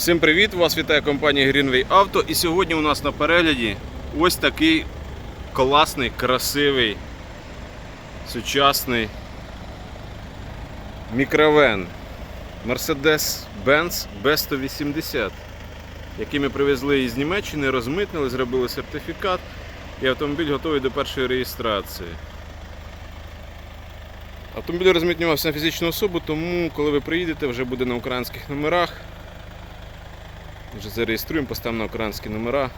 Всім привіт! Вас вітає компанія Greenway Auto. І сьогодні у нас на перегляді ось такий класний, красивий, сучасний мікровен Mercedes-Benz B180, який ми привезли із Німеччини, розмитнили, зробили сертифікат і автомобіль готовий до першої реєстрації. Автомобіль розмитнювався на фізичну особу, тому коли ви приїдете, вже буде на українських номерах. Вже зареєструємо, поставимо на українські номера.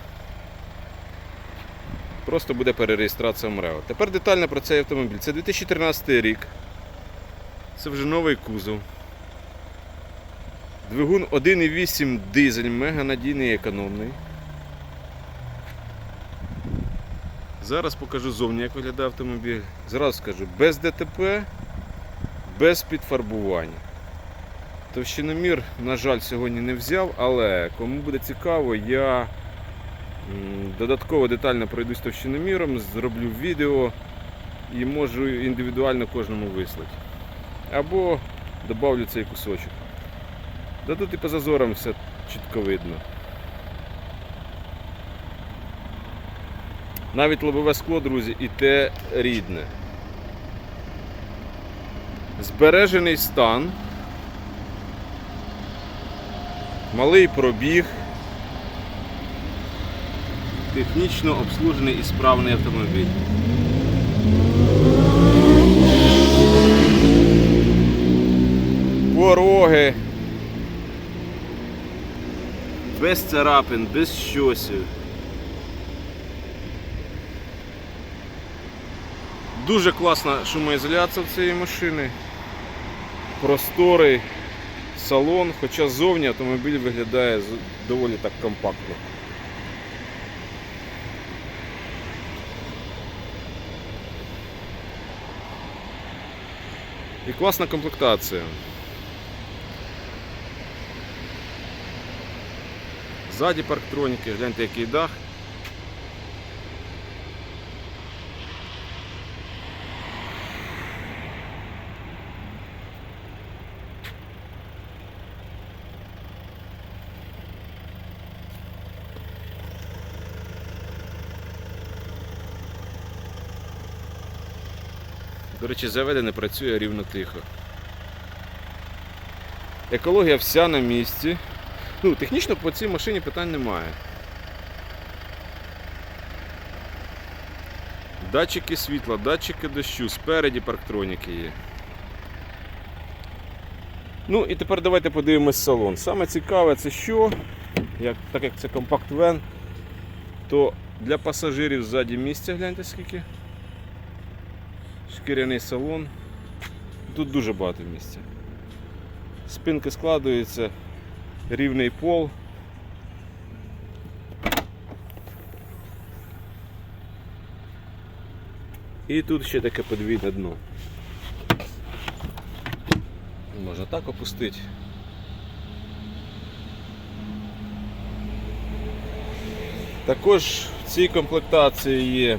Просто буде перереєстрація МРЕО. Тепер детально про цей автомобіль. Це 2013 рік. Це вже новий кузов. Двигун 1,8 дизель, мега надійний і економний. Зараз покажу зовні, як виглядає автомобіль. Зразу скажу, без ДТП, без підфарбування. Товщиномір, на жаль, сьогодні не взяв, але кому буде цікаво, я додатково детально пройдусь товщиноміром, зроблю відео і можу індивідуально кожному вислати. Або додавлю цей кусочок. Да тут і по зазорам все чітко видно. Навіть лобове скло, друзі, і те рідне. Збережений стан. Малий пробіг. Технічно обслужений і справний автомобіль. Пороги. Без царапин, без щосів. Дуже класна шумоізоляція в цієї машини. Просторий салон, хоча ззовні автомобіль виглядає доволі так компактно. І класна комплектація. Ззаді парктроніки, гляньте який дах. До речі, заведене працює рівно тихо. Екологія вся на місці. Ну, технічно по цій машині питань немає. Датчики світла, датчики дощу, спереді парктроніки є. Ну і тепер давайте подивимось салон. Саме цікаве це що, як, так як це компакт вен, то для пасажирів ззаді місця гляньте скільки. Шкіряний салон. Тут дуже багато місця. Спинки складуються, рівний пол. І тут ще таке подвійне дно. Можна так опустити. Також в цій комплектації є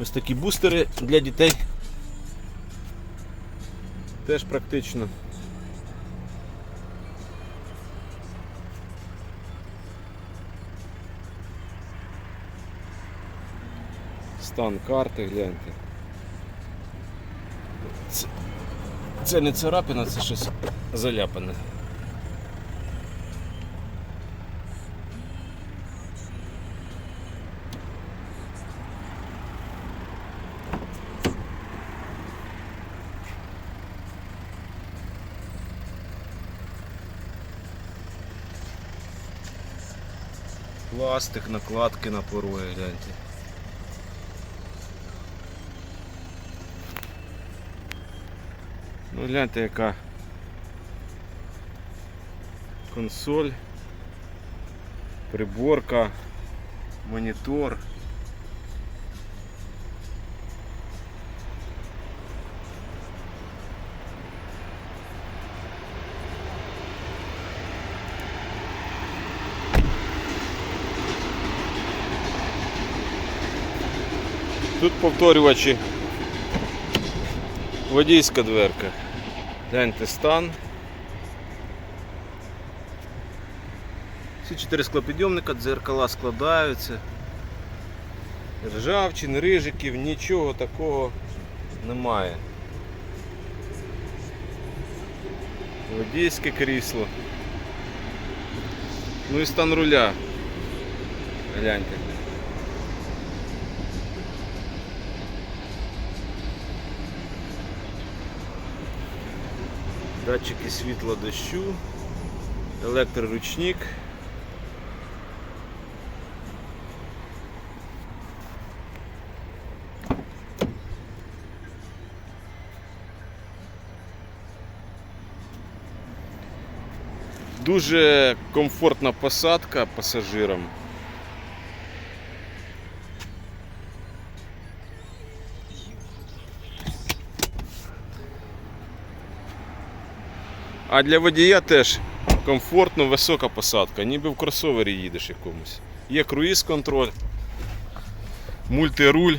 ось такі бустери для дітей. Теж практично. Стан карти, гляньте. Це, це не царапина, це щось заляпане. Пластик, накладки на порої, гляньте. Ну гляньте яка консоль, приборка, монітор. Тут повторювачі водійська дверка. Гляньте стан. Всі чотири склопідйомника, дзеркала складаються. Ржавчин, рижиків, нічого такого немає. Водійське крісло. Ну і стан руля. Гляньте. Датчики світла дощу, електроручник. Дуже комфортна посадка пасажирам. А для водія теж комфортно висока посадка, ніби в кросовері їдеш якомусь. Є круїз контроль, мультируль,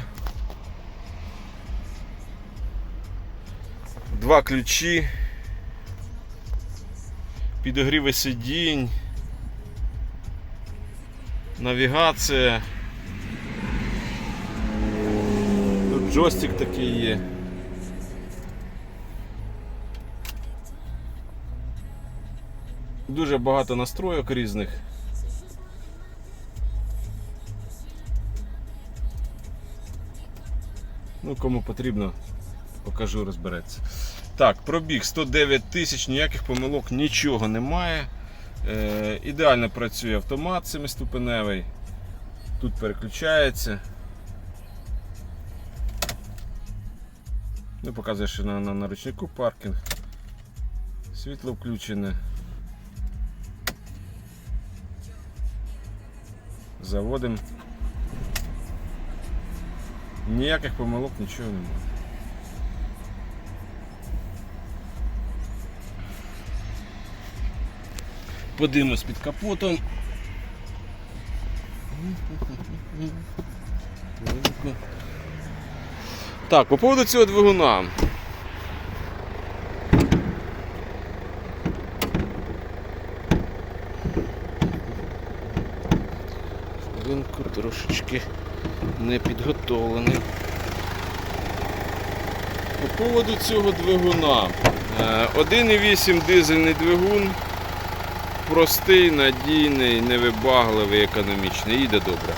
два ключі, підогріви сидінь, навігація. Тут джойстик такий є. Дуже багато настройок різних. Ну, кому потрібно, покажу, розбереться. Так, пробіг 109 тисяч, ніяких помилок, нічого немає. Е, ідеально працює автомат семиступеневий. Тут переключається. Ну, показує, що на, на, на ручнику паркінг. Світло включене. Заводимо. Ніяких помилок, нічого немає. Подивимось під капотом. Так, по поводу цього двигуна. Ринку трошечки не підготовлений. По поводу цього двигуна. Е, 1,8 дизельний двигун. Простий, надійний, невибагливий, економічний. Їде добре.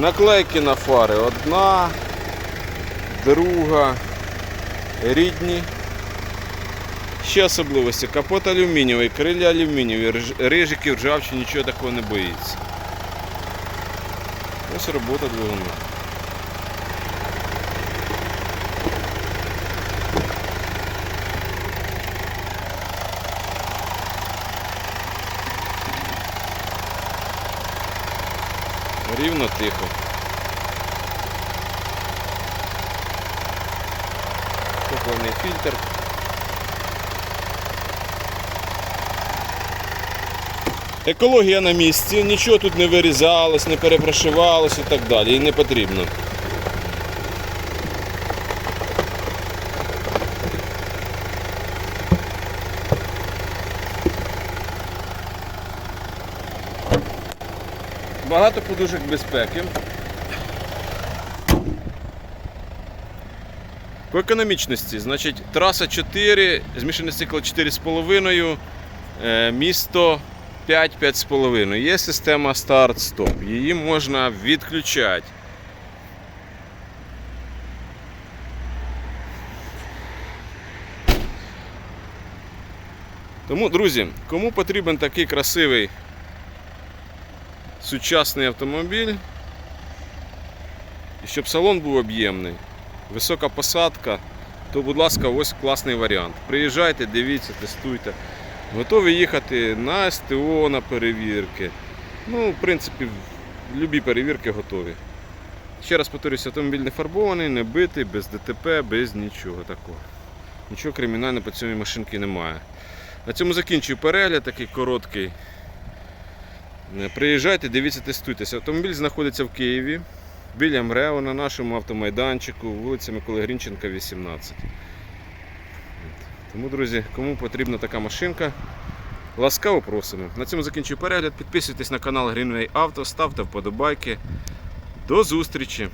Наклейки на фари одна, друга, рідні. Ще особливості. Капот алюмінієвий, крилля алюмінієві, рж- рижики, ржавчини, нічого такого не боїться. Ось робота двигуна. Рівно тихо. Топливний фільтр. Екологія на місці, нічого тут не вирізалось, не перепрошивалось і так далі. І не потрібно. Багато подушок безпеки. По економічності, значить, траса 4, змішаний цикл 4,5, е, місто 5-5,5. Є система старт-стоп. Її можна відключати. Тому, друзі, кому потрібен такий красивий сучасний автомобіль, і щоб салон був об'ємний, висока посадка, то, будь ласка, ось класний варіант. Приїжджайте, дивіться, тестуйте. Готові їхати на СТО, на перевірки. Ну, в принципі, любі перевірки готові. Ще раз повторюсь, автомобіль не фарбований, не битий, без ДТП, без нічого такого. Нічого кримінального по цій машинці немає. На цьому закінчую перегляд, такий короткий. Е, Приїжджайте, дивіться, тестуйтеся. Автомобіль знаходиться в Києві, біля МРЕО на нашому автомайданчику, вулиця Миколи Грінченка, 18. Тому, друзі, кому потрібна така машинка, Ласкаво просимо. На цьому закінчую перегляд. Підписуйтесь на канал Greenway Auto, ставте вподобайки. До зустрічі!